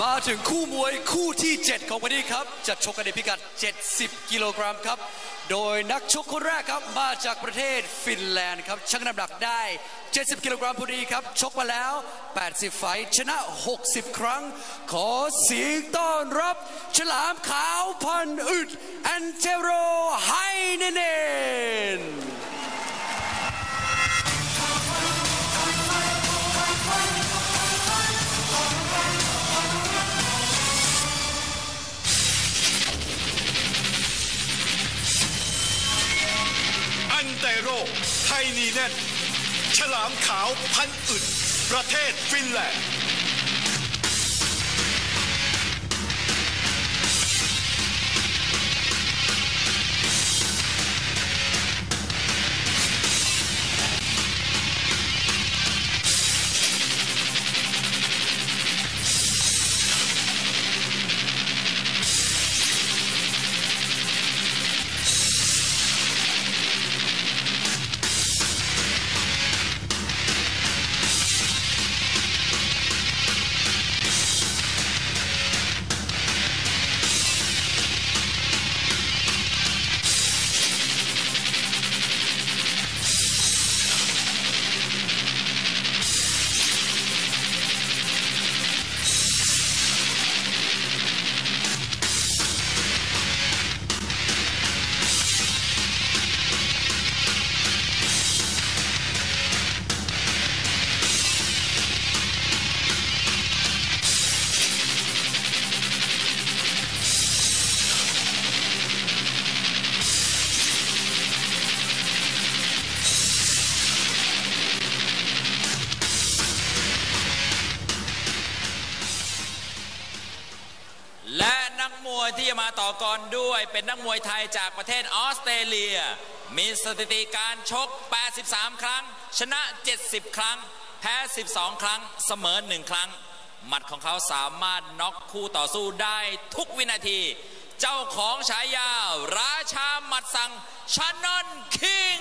มาถึงคู่มวยคู่ที่ 7 ของวันนี้ครับจะชกกันในพิกัด 70 กิโลกรัมครับ โดยนักชกคนแรกครับมาจากประเทศฟินแลนด์ครับชั่งน้ำหนักได้ 70 กิโลกรัมพอดีครับ ชกมาแล้ว 80 ไฟชนะ 60 ครั้ง ขอเสียงต้อนรับ ฉลามขาวพันอึดแอนเทโรไฮเนเนน อันเตโรไทนีแน่นฉลามขาวพันอึดประเทศฟินแลนด์ อกรด้วยเป็นนักมวยไทยจากประเทศออสเตรเลีย มีสถิติการชก 83 ครั้ง ชนะ 70 ครั้ง แพ้ 12 ครั้ง เสมอ 1 ครั้ง หมัดของเขาสามารถน็อกคู่ต่อสู้ได้ทุกวินาที เจ้าของฉายา ราชาหมัดสังชานอนคิง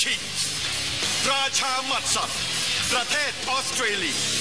คิงราชาหมัดสัตว์ประเทศออสเตรเลีย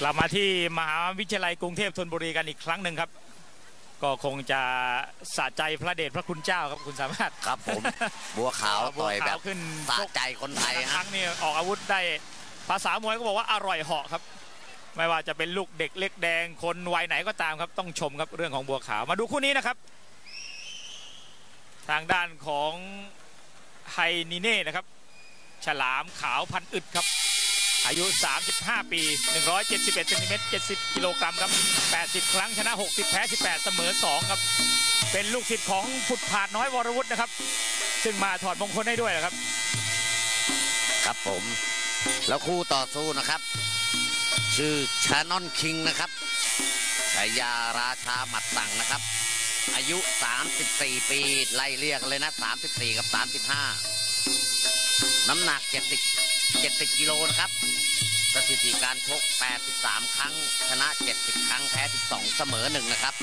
กลับมาที่มหาวิทยาลัยกรุงเทพธนบุรีกันอีกครั้งหนึ่งครับ ก็คงจะสะใจพระเดชพระคุณเจ้าครับคุณสามารถครับผม บัวขาวบัวต่อยแบขาวบขึ้นสะใจคนไทยครั้ฮะงนี้ออกอาวุธได้ภาษามวยก็บอกว่าอร่อยเหาะครับ ไม่ว่าจะเป็นลูกเด็กเล็กแดงคนวัยไหนก็ตามครับ ต้องชมครับเรื่องของบัวขาวมาดูคู่นี้นะครับ ทางด้านของไฮนีเน่นะครับ ฉลามขาวพันอึดครับ อายุ 35 ปี 171เซนติเมตร70 กิโลกรัมครับ 80 ครั้งชนะ 60 แพ้ 18 เสมอ 2 ครับ เป็นลูกศิษย์ของผุดผาดน้อยวรวุฒินะครับ ซึ่งมาถอดมงคลให้ด้วยนะครับ ครับผม แล้วคู่ต่อสู้นะครับ ชื่อชานอนคิงนะครับฉายาราชาหมัดสั่งนะครับ อายุ 34 ปี ไล่เรียกเลยนะ 34 กับ 35 น้ำหนัก 70 70กิโลนะครับสถิติการชก83 ครั้ง ชนะ 70 ครั้งแพ้12 เสมอ1นะครับ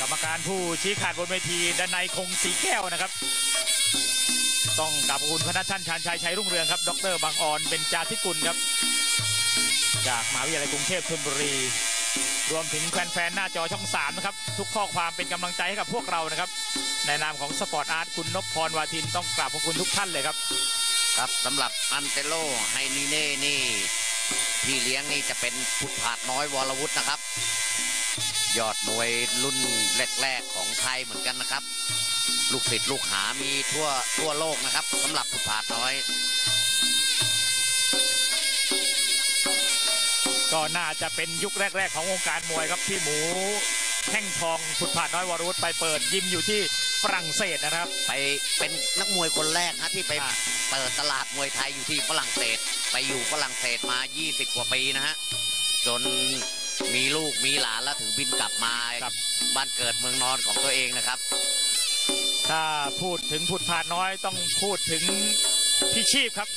กรรมการผู้ชี้ขาดบนเวทีดนัยคงสีแก้วนะครับ ต้องกราบคุณพนัทชันชาญชัยชัยรุ่งเรืองครับ ดรบางออนเบญจาธิกุลครับ จากมหาวิทยาลัยกรุงเทพธนบุรี รวมถึงแฟนๆหน้าจอช่อง3นะครับ ทุกข้อความเป็นกำลังใจให้กับพวกเรานะครับ ในนามของสปอร์ตอาร์ตคุณนพพรวาทินต้องกราบขอบคุณทุกท่านเลยครับ ครับสำหรับอันเตโลไฮนีเน่นี่พี่เลี้ยงนี่จะเป็นพุทธาดน้อยวรวุฒินะครับ ยอดมวยรุ่นแรกๆของไทยเหมือนกันนะครับ ลูกศิษย์ลูกหามีทั่วทั่วโลกนะครับสำหรับพุทธาดน้อยก็น่าจะเป็นยุคแรก ๆ ของวงการมวยครับที่หมู แท่งทองผุดผ่านน้อยวรวุฒิไปเปิดยิมอยู่ที่ฝรั่งเศสนะครับ ไปเป็นนักมวยคนแรกฮะที่ไปอ่า เปิดตลาดมวยไทยอยู่ที่ฝรั่งเศส ไปอยู่ฝรั่งเศสมา 20 กว่าปีนะฮะ จนมีลูกมีหลานแล้วถึงบินกลับมาบ้านเกิดเมืองนอนของตัวเองนะครับ ถ้าพูดถึงผุดผ่านน้อยต้องพูดถึงพี่ชีพครับ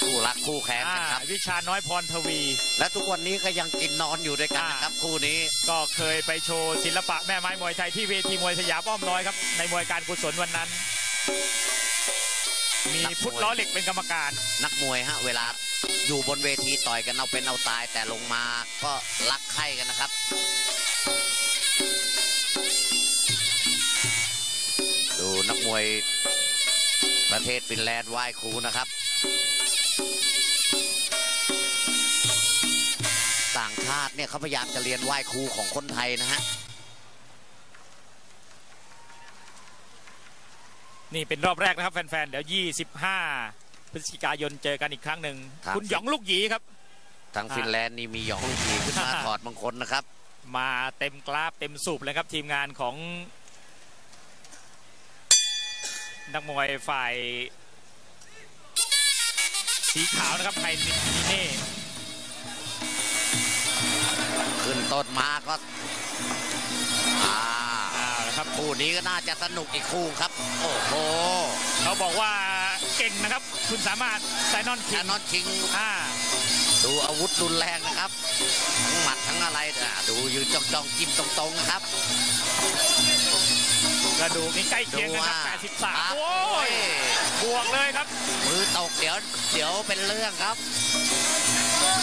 คู่รักคู่แค้นอ่ากันครับ วิชาน้อยพรทวี และทุกวันนี้ก็ยังกินนอนอยู่ด้วยกันนะครับคู่นี้ก็เคยไปโชว์ศิลปะแม่ไม้มวยไทยที่เวทีมวยสยามอ้อมน้อยครับในมวยการกุศลวันนั้น มีนักมวยพุทธล้อเหล็กเป็นกรรมการ นักมวยฮะเวลาอยู่บนเวทีต่อยกันเอาเป็นเอาตายแต่ลงมาก็รักใคร่กันนะครับ ดูนักมวยประเทศฟินแลนด์ไหว้ครูนะครับ เนี่ยเขาพยายามจะเรียนไหว้ครูของคนไทยนะฮะนี่เป็นรอบแรกนะครับแฟนๆเดี๋ยว 25 พฤศจิกายนเจอกันอีกครั้งหนึ่งครับ คุณหยองลูกหยีครับ ทางฟินแลนด์นี่มีหยองลูกหยีขึ้นมา ถอดบางคนนะครับ มาเต็มกราฟเต็มสูบเลยครับทีมงานของ นักมวยฝ่าย สีขาวนะครับไฮนิเน่ ขึ้นต้นมาก็อ่าเอาละครับคู่นี้ก็น่าจะสนุกอีกคู่ครับ โอ้โหเขาบอกว่าเก่งนะครับ คุณสามารถไซนอนแคคิงนอนคิงอ่าดูอาวุธรุนแรงนะครับทั้งหมัดทั้งอะไรอะดูยืนจ้องจ้องๆจิ้มตรงๆนะครับกระดูกนี่ใกล้เคียงกันครับครับ83 โอ้ยบวกเลยครับ มือตกเดี๋ยวเดี๋ยวเป็นเรื่องครับทาง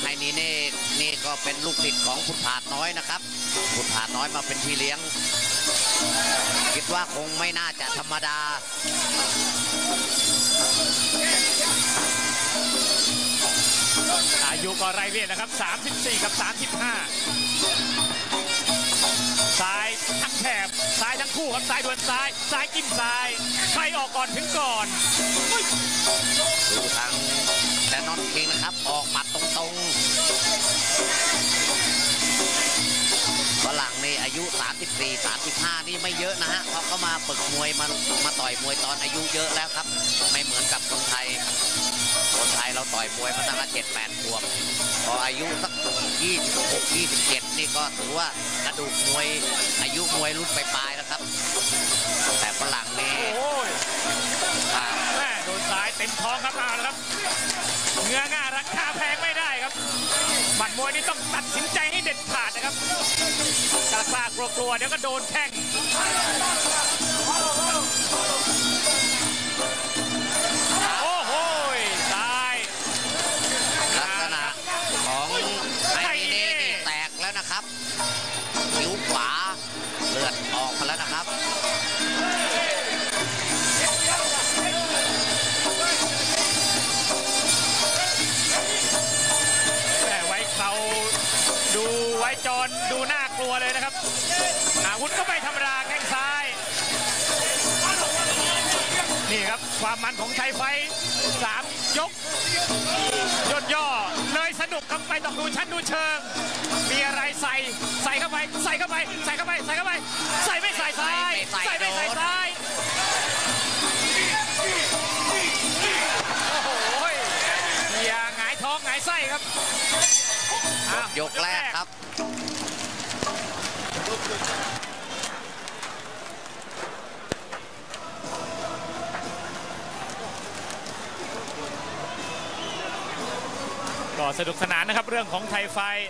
ไฮนีเน่นี่ก็เป็นลูกศิษย์ของพุทธาดน้อยนะครับพุทธาดน้อยมาเป็นพี่เลี้ยง คิดว่าคงไม่น่าจะธรรมดาอายุก็ไรเวทนะครับ 34 กับ 35 ซ้ายทั้งแถบ ซ้ายทั้งคู่ครับ ซ้ายดวลซ้าย ซ้ายจิ้มซ้าย ใครออกก่อนถึงก่อน ไม่เยอะนะฮะเพราะเขามาฝึกมวยมามาต่อยมวยตอนอายุเยอะแล้วครับ ไม่เหมือนกับคนไทยคนไทยเราต่อยมวยมาตั้งแต่เจ็ดแปดขวบพออายุสัก26 27นี่ก็ถือว่ากระดูกมวยอายุมวยรุ่นปลายๆแล้วครับ แต่ฝรั่งนี่โอ้ยอ่าแม่โดนซ้ายเต็มท้องครับเอาละครับเงื้อง่าราคาแพงไม่ได้ครับหมัดมวยนี่ต้องตัดสินใจให้เด็ดขาดนะครับ กล้ากล้ากลัวกลัวๆเดี๋ยวก็โดนแข้ง ดูไว้จรดูน่ากลัวเลยนะครับ อาวุธก็ไม่ธรรมดาแข้งซ้าย นี่ครับความมันของชัยไฟท์สามยกย่นย่อเลยสนุกครับไปต้องดูชั้นดูเชิง มีอะไรใส่ใส่เข้าไป ใส่เข้าไป ใส่เข้าไป ใส่เข้าไป ใส่ไม่ใส่ซ้ายใส่ใส่ไม่ไม่ใส่ใส่ซ้ายโอ้โหอย่าหงายท้องหงายไส้ครับอ้าว ยกแรกครับ ก็สนุกสนานนะครับเรื่องของไทยไฟท์